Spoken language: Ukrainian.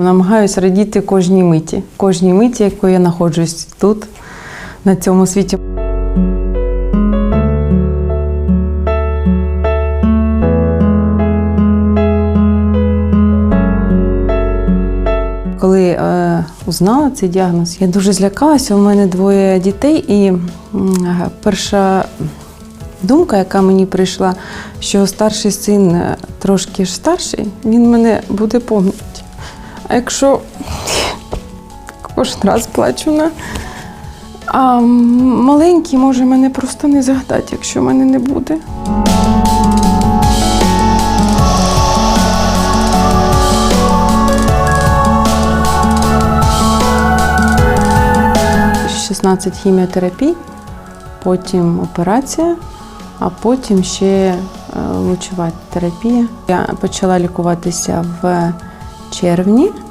Намагаюся радіти кожній миті, кожній миті, якою я знаходжусь тут, на цьому світі. Коли е, узнала цей діагноз, я дуже злякалася. У мене двоє дітей, і м, перша думка, яка мені прийшла, що старший син е, трошки ж старший, він мене буде пам'ятати. А якщо кожен раз плачу на. А маленький може мене просто не згадати, якщо мене не буде. – 16 хіміотерапій, потім операція, а потім ще е, лучова терапія. Я почала лікуватися в червні